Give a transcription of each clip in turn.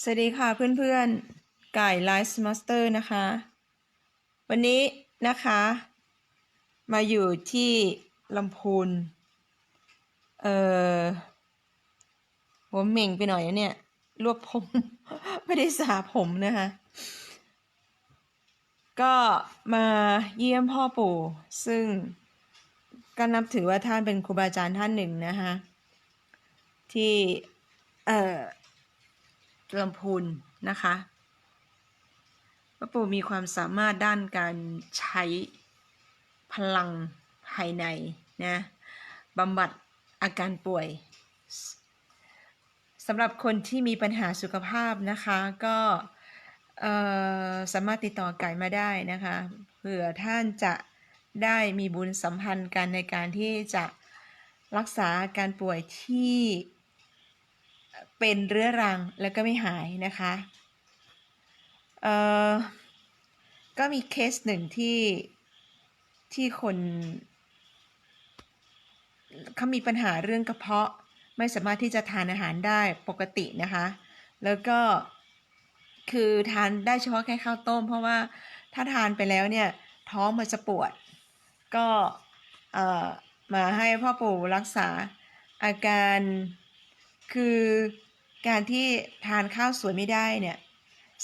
สวัสดีค่ะเพื่อนๆไก่ไลฟ์มาสเตอร์นะคะ วันนี้นะคะ มาอยู่ที่ลำพูนเอ่อหัวเหม่งไปหน่อยนะเนี่ย รวบผม ไม่ได้สระผมนะคะ ก็มาเยี่ยมพ่อปู่ ซึ่งก็นับถือว่าท่านเป็นครูบาอาจารย์ท่านหนึ่งนะคะ ที่เอ่อ ลำพูนนะคะพระปู่มีความสามารถด้านการใช้พลังภายในนะบำบัดอาการป่วยสำหรับคนที่มีปัญหาสุขภาพนะคะก็สามารถติดต่อไก่มาได้นะคะเผื่อท่านจะได้มีบุญสัมพันธ์กันในการที่จะรักษาอาการป่วยที่ เป็นเรื้อรังแล้วก็ไม่หายนะคะเอ่อก็มีเคสหนึ่งที่ที่คนเขามีปัญหาเรื่องกระเพาะไม่สามารถที่จะทานอาหารได้ปกตินะคะ แล้วก็คือทานได้เฉพาะแค่ข้าวต้ม เพราะว่าถ้าทานไปแล้วเนี่ยท้องมันจะปวด ก็เอ่อมาให้พ่อปู่รักษาอาการ คือการที่ทานข้าวสวยไม่ได้เนี่ย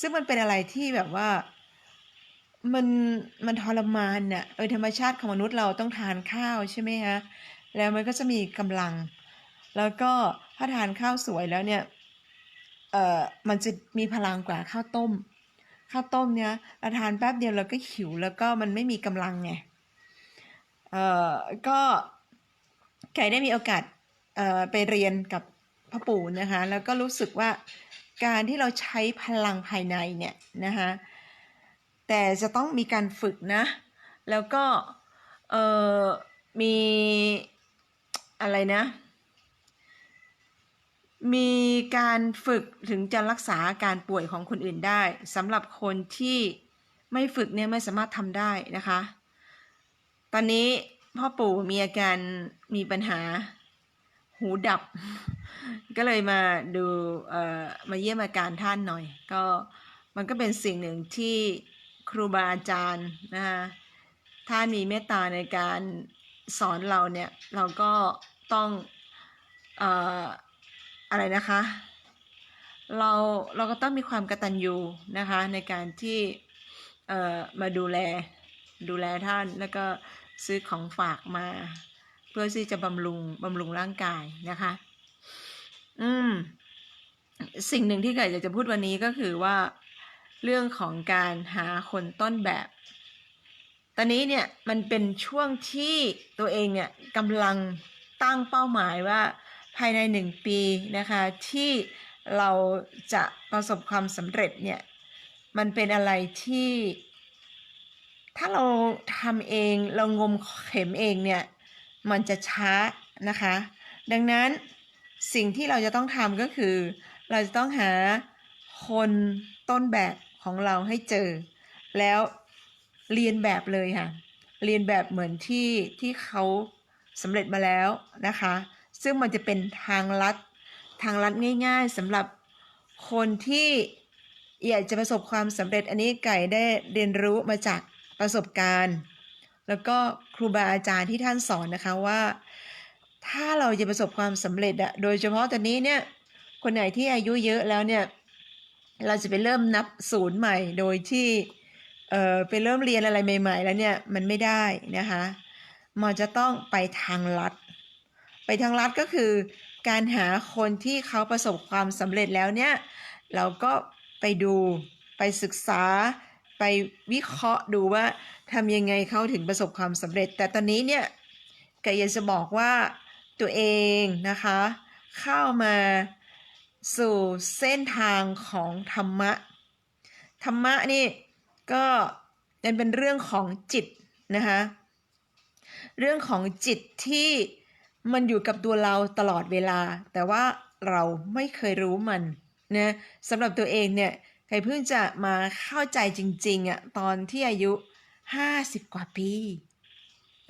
ซึ่งมันเป็นอะไรที่แบบว่ามันมันทรมานน่ะโดยธรรมชาติของมนุษย์เราต้องทานข้าวใช่ไหมฮะแล้วมันก็จะมีกำลัง แล้วก็ถ้าทานข้าวสวยแล้วเนี่ยเอ่อมันจะมีพลังกว่าข้าวต้ม ข้าวต้มเนี่ยเราทานแป๊บเดียวเราก็หิวแล้วก็มันไม่มีกำลังไงเอ่อก็ไก่ได้มีโอกาสเอ่อไปเรียนกับ พ่อปู่นะคะแล้วก็รู้สึกว่าการที่เราใช้พลังภายในเนี่ยนะคะแต่จะต้องมีการฝึกนะ แล้วก็เอ่อมีอะไรนะ มีการฝึกถึงจะรักษาอาการป่วยของคนอื่นได้สำหรับคนที่ไม่ฝึกเนี่ยไม่สามารถทำได้นะคะ ตอนนี้พ่อปู่มีอาการมีปัญหา หูดับ ก็เลยมาดูเอ่อมาเยี่ยมอาการท่านหน่อย ก็มันก็เป็นสิ่งหนึ่งที่ครูบาอาจารย์นะคะท่านมีเมตตาในการสอนเราเนี่ย เราก็ต้องเอ่ออะไรนะคะ เราเราก็ต้องมีความกตัญญูนะคะในการที่เอ่อมาดูแลดูแลท่านแล้วก็ซื้อของฝากมา เพื่อที่จะบำรุงบำรุงร่างกายนะคะ อืม สิ่งหนึ่งที่ไก่อยากจะพูดวันนี้ก็คือว่า เรื่องของการหาคนต้นแบบ ตอนนี้เนี่ยมันเป็นช่วงที่ตัวเองเนี่ยกำลังตั้งเป้าหมายว่าภายในหนึ่งปีนะคะ ที่เราจะประสบความสำเร็จเนี่ย มันเป็นอะไรที่ ถ้าเราทำเองเรางมเข็มเองเนี่ย มันจะช้านะคะ ดังนั้นสิ่งที่เราจะต้องทำก็คือ เราจะต้องหาคนต้นแบบของเราให้เจอ แล้วเรียนแบบเลยค่ะ เรียนแบบเหมือนที่ที่เขาสำเร็จมาแล้วนะคะ ซึ่งมันจะเป็นทางลัดทางลัดง่ายๆสำหรับคนที่อยากจะประสบความสำเร็จอันนี้ไก่ได้เรียนรู้มาจากประสบการณ์ แล้วก็ครูบาอาจารย์ที่ท่านสอนนะคะว่า ถ้าเราจะประสบความสำเร็จอะโดยเฉพาะตอนนี้เนี่ยคนไหนที่อายุเยอะแล้วเนี่ยเราจะไปเริ่มนับศูนย์ใหม่โดยที่เอ่อไปเริ่มเรียนอะไรใหม่ ๆ แล้วเนี่ยมันไม่ได้นะคะมันจะต้องไปทางลัด ไปทางลัดก็คือ การหาคนที่เขาประสบความสำเร็จแล้วเนี่ยเราก็ไปดูไปศึกษา ไปวิเคราะห์ดูว่าทำยังไงเขาถึงประสบความสำเร็จ แต่ตอนนี้เนี่ยก่อยจะบอกว่าตัวเองนะคะ เข้ามาสู่เส้นทางของธรรมะ ธรรมะนี่ก็มันเป็นเรื่องของจิตนะคะ เรื่องของจิตที่มันอยู่กับตัวเราตลอดเวลา แต่ว่าเราไม่เคยรู้มันนะสำหรับตัวเองเนี่ย ใครเพิ่งจะมาเข้าใจจริงๆอะ่ะตอนที่อายุ50กว่าปี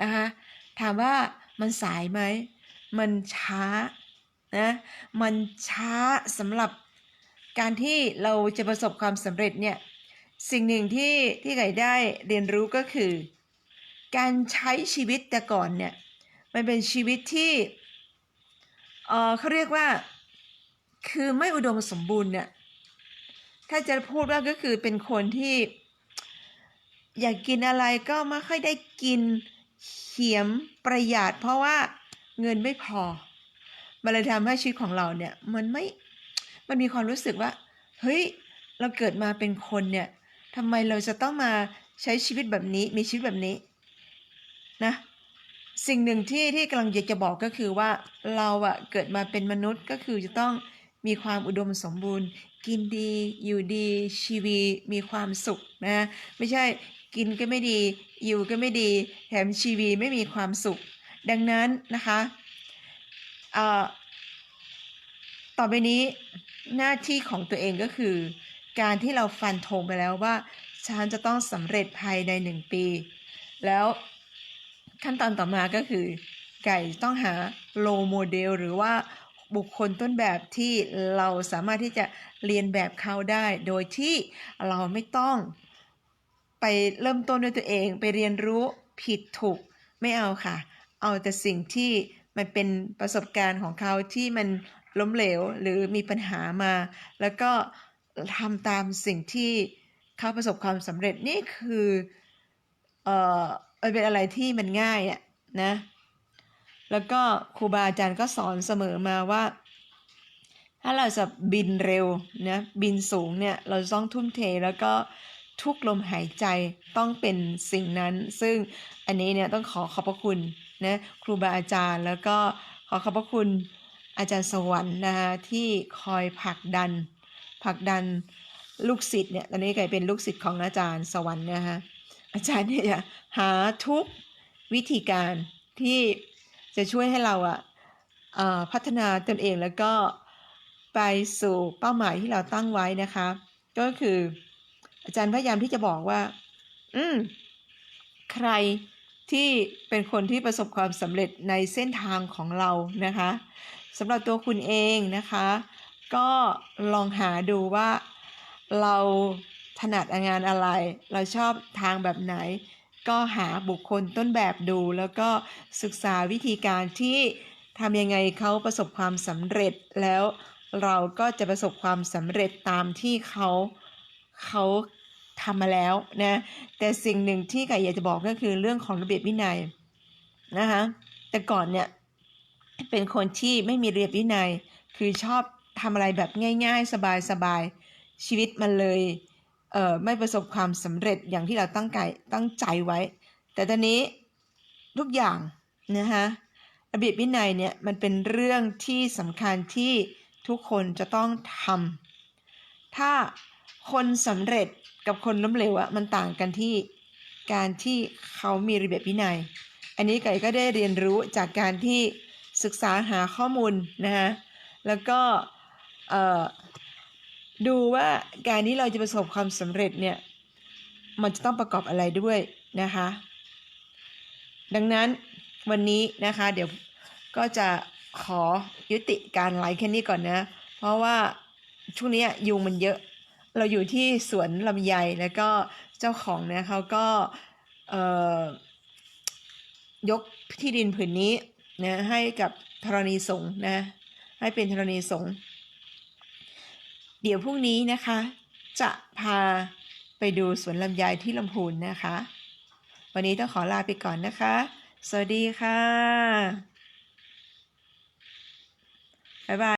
นะคะถามว่ามันสายไหม มันช้านะ มันช้าสำหรับการที่เราจะประสบความสำเร็จเนี่ย สิ่งหนึ่งที่ที่ไก่ได้เรียนรู้ก็คือ การใช้ชีวิตแต่ก่อนเนี่ย มันเป็นชีวิตที่เออเขาเรียกว่า คือไม่อุดมสมบูรณ์เนี่ย ถ้าจะพูดว่าก็คือเป็นคนที่ อยากกินอะไรก็ไม่ค่อยได้กินเขียมประหยัดเพราะว่าเงินไม่พอมันเลยทำให้ชีวิตของเราเนี่ย มันไม่มันมีความรู้สึกว่า เฮ้ย เราเกิดมาเป็นคนเนี่ยทำไมเราจะต้องมาใช้ชีวิตแบบนี้มีชีวิตแบบนี้นะสิ่งหนึ่งที่ที่กำลังอยากจะบอกก็คือว่าเราอะเกิดมาเป็นมนุษย์ก็คือจะต้อง มีความอุดมสมบูรณ์ กินดีอยู่ดีชีวีมีความสุขนะไม่ใช่กินก็ไม่ดี อยู่ก็ไม่ดีแถมชีวีไม่มีความสุข ดังนั้นนะคะต่อไปนี้หน้าที่ของตัวเองก็คือ การที่เราฟันธงไปแล้วว่าฉันจะต้องสำเร็จภายในหนึ่งปี แล้วขั้นตอนต่อมาก็คือ ไก่ต้องหาโลโมเดลหรือว่า บุคคลต้นแบบที่เราสามารถที่จะเรียนแบบเขาได้ โดยที่เราไม่ต้องไปเริ่มต้นด้วยตัวเอง ไปเรียนรู้ผิดถูกไม่เอาค่ะ เอาแต่สิ่งที่มันเป็นประสบการณ์ของเขาที่มันล้มเหลวหรือมีปัญหามา แล้วก็ทำตามสิ่งที่เขาประสบความสำเร็จนี่คือเออเป็นอะไรที่มันง่ายอะนะ แล้วก็ครูบาอาจารย์ก็สอนเสมอมาว่า ถ้าเราจะบินเร็วนะบินสูงเนี่ยเราต้องทุ่มเทแล้วก็ทุกลมหายใจต้องเป็นสิ่งนั้น ซึ่งอันนี้เนี่ยต้องขอขอบพระคุณนะครูบาอาจารย์แล้วก็ขอขอบพระคุณอาจารย์สวรรค์นะคะที่คอยผลักดันผลักดันลูกศิษย์เนี่ยตอนนี้กลายเป็นลูกศิษย์ของอาจารย์สวรรค์นะคะอาจารย์เนี่ยหาทุกวิธีการที่ จะช่วยให้เราอะพัฒนาตนเองแล้วก็ไปสู่เป้าหมายที่เราตั้งไว้นะคะ ก็คือ อาจารย์พยายามที่จะบอกว่า อืมใครที่เป็นคนที่ประสบความสำเร็จในเส้นทางของเรานะคะสำหรับตัวคุณเองนะคะ ก็ลองหาดูว่าเราถนัดงานอะไร เราชอบทางแบบไหน ก็หาบุคคลต้นแบบดู แล้วก็ศึกษาวิธีการที่ทำยังไงเขาประสบความสำเร็จแล้วเราก็จะประสบความสำเร็จตามที่เขาเขาทำมาแล้วนะแต่สิ่งหนึ่งที่ไก่อยากจะบอกก็คือเรื่องของระเบียบวินัยนะคะแต่ก่อนเนี่ยเป็นคนที่ไม่มีระเบียบวินัย คือชอบทำอะไรแบบง่าย ๆ สบายๆชีวิตมันเลย เอ่อไม่ประสบความสำเร็จอย่างที่เราตั้งใจตั้งใจไว้ แต่ตอนนี้ทุกอย่างนะคะระเบียบวินัยเนี่ยมันเป็นเรื่องที่สำคัญที่ทุกคนจะต้องทำถ้าคนสำเร็จกับคนล้มเหลวอะมันต่างกันที่การที่เขามีระเบียบวินัย อันนี้ไก่ก็ได้เรียนรู้จากการที่ศึกษาหาข้อมูลนะคะแล้วก็เอ่อ ดูว่าการที่เราจะประสบความสำเร็จเนี่ย มันจะต้องประกอบอะไรด้วยนะคะ ดังนั้นวันนี้นะคะ เดี๋ยวก็จะขอยุติการไลฟ์แค่นี้ก่อนนะ เพราะว่าช่วงนี้ยุงมันเยอะ เราอยู่ที่สวนลำไยแล้วก็เจ้าของเนี่ยเขาก็เอ่อยกที่ดินผืนนี้นะให้กับธรณีสงฆ์นะ ให้เป็นธรณีสงฆ์ เดี๋ยวพรุ่งนี้นะคะ จะพาไปดูสวนลำไยที่ลำพูนนะคะ วันนี้ต้องขอลาไปก่อนนะคะ สวัสดีค่ะ บ๊ายบาย